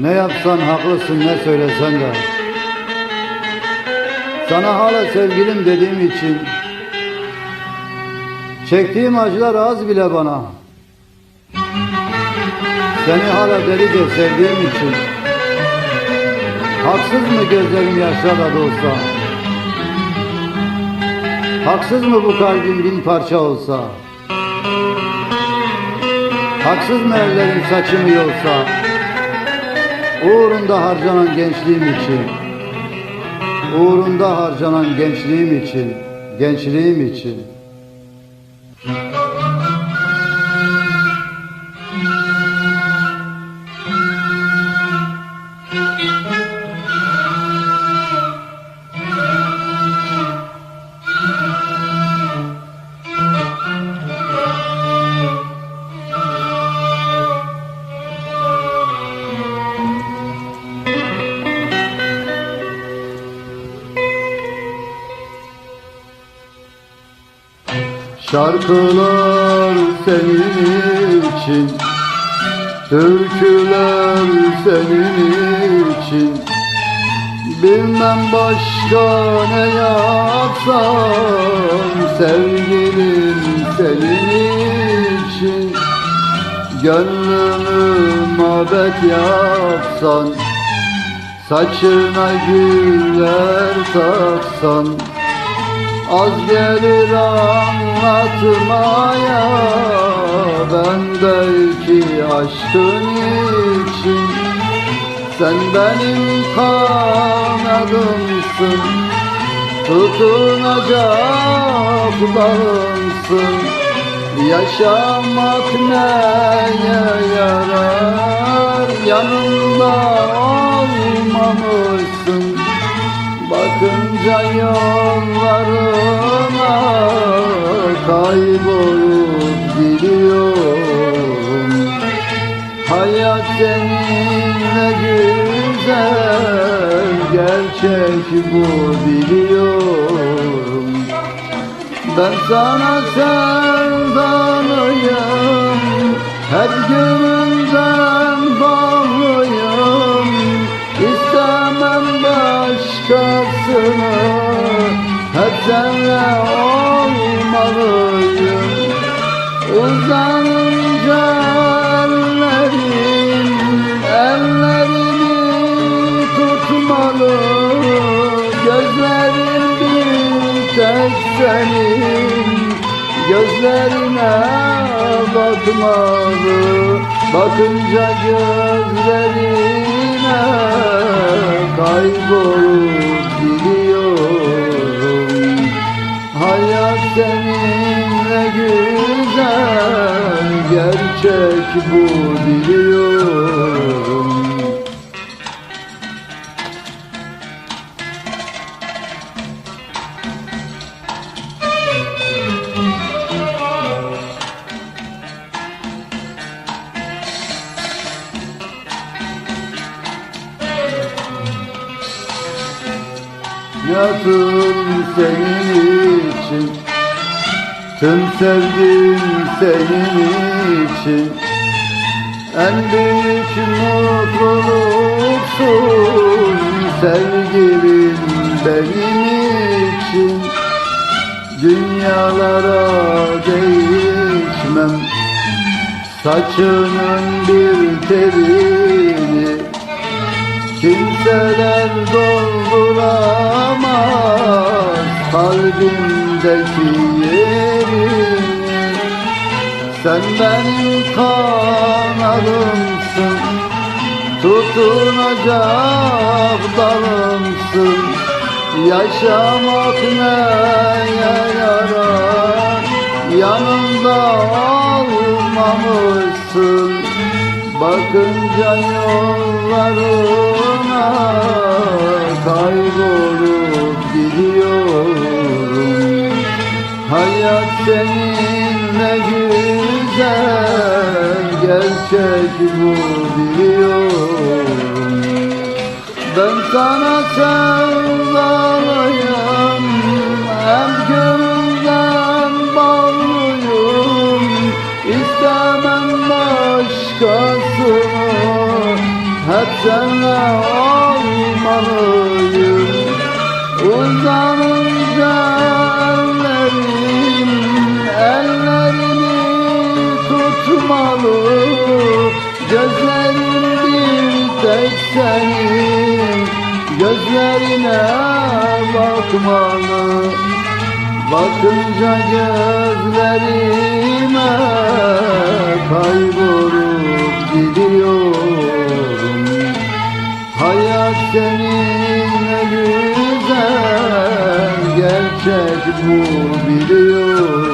Ne yapsan haklısın ne söylesen de. Sana hala sevgilim dediğim için Çektiğim acılar az bile bana. Seni hala delice sevdiğim için Haksız mı gözlerim yaşlarla dolsa Haksız mı bu kalbim bin parça olsa? Haksız mı ellerim saçımı yolsa Uğrunda harcanan gençliğim için. Uğrunda harcanan gençliğim için. Gençliğim için Şarkılar senin için Türküler senin için. Bilmem başka ne yapsam Sevgilim senin için. Gönlümü mabet yapsan Saçına güller taksan Az gelir anlatmaya Bendeki aşkın için. Sen benim kanadımsın Tutunacak bağımsın. Yaşamak neye yarar Yanımda olmamışsın Bakınca yollarına kaybolup gidiyorum. Hayat seninle güzel Gerçek bu biliyorum. Ben sana sevdalıyım Her günümden bağlıyım başkasını Hep seninle olmalıyım. Uzanınca ellerim Ellerimi tutmalı. Gözlerim bir tek senin Gözlerine bakmalı Bakınca gözlerine kaybolup gidiyorum Hayat seninle güzel Gerçek bu biliyorum Yaptım senin için. Tüm sevdim senin için. En büyük mutluluksun Sevgilim benim için. Dünyalara değişmem. Saçının bir telini Kimseler dolduramaz kalbimdeki yerini Sen benim kanadımsın Tutunacak dalımsın. Yaşamak neye yarar Yanımda olmamışsın Bakınca yollarına kaybolup gidiyorum. Hayat seninle güzel Gerçek bu biliyorum. Ben sana sevdalıyım seninle olmalıyım Uzanınca ellerim ellerini tutmalı. Gözlerim bir tek senin. Gözlerine bakmalı. Bakınca gözlerime video